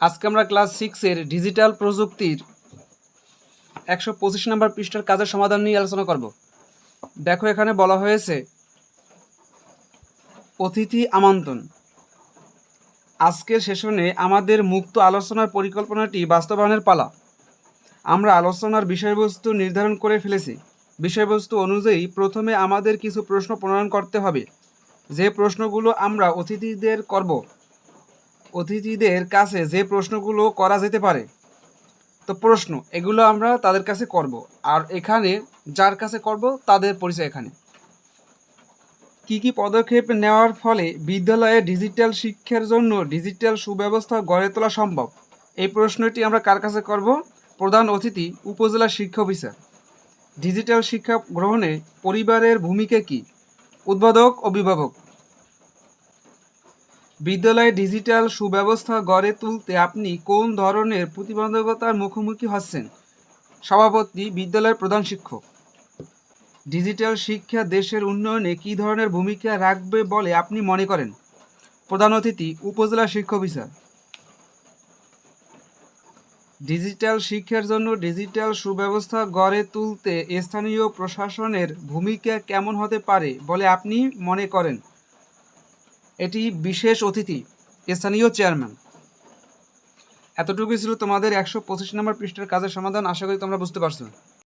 আজকে আমরা ক্লাস সিক্সের ডিজিটাল প্রযুক্তির একশো পঁচিশ নম্বর পৃষ্ঠার কাজের সমাধান নিয়ে আলোচনা করব। দেখো এখানে বলা হয়েছে, অতিথি আমন্ত্রণ। আজকের সেশনে আমাদের মুক্ত আলোচনার পরিকল্পনাটি বাস্তবায়নের পালা। আমরা আলোচনার বিষয়বস্তু নির্ধারণ করে ফেলেছি। বিষয়বস্তু অনুযায়ী প্রথমে আমাদের কিছু প্রশ্ন প্রণয়ন করতে হবে। যে প্রশ্নগুলো আমরা অতিথিদের করব অতিথিদের কাছে যে প্রশ্নগুলো করা যেতে পারে। তো প্রশ্ন, এগুলো আমরা তাদের কাছে করব। আর এখানে যার কাছে করব, তাদের পরিচয় এখানে। কি কি পদক্ষেপ নেওয়ার ফলে বিদ্যালয়ে ডিজিটাল শিক্ষার জন্য ডিজিটাল সুব্যবস্থা গড়ে তোলা সম্ভব? এই প্রশ্নটি আমরা কার কাছে করব? প্রধান অতিথি, উপজেলা শিক্ষা অফিসার। ডিজিটাল শিক্ষা গ্রহণে পরিবারের ভূমিকা কি? উদ্বোধক অভিভাবক। বিদ্যালয়ে ডিজিটাল সুব্যবস্থা গড়ে তুলতে আপনি কোন ধরনের প্রতিবন্ধকতার মুখোমুখি হচ্ছেন? সভাপতি, বিদ্যালয়ের প্রধান শিক্ষক। ডিজিটাল শিক্ষা দেশের উন্নয়নে কী ধরনের ভূমিকা রাখবে বলে আপনি মনে করেন? প্রধান অতিথি, উপজেলা শিক্ষক অফিসার। ডিজিটাল শিক্ষার জন্য ডিজিটাল সুব্যবস্থা গড়ে তুলতে স্থানীয় প্রশাসনের ভূমিকা কেমন হতে পারে বলে আপনি মনে করেন? এটি বিশেষ অতিথি, স্থানীয় চেয়ারম্যান। এতটুকুই ছিল তোমাদের একশো পঁচিশ নম্বর পৃষ্ঠার কাজের সমাধান। আশা করি তোমরা বুঝতে পারছ।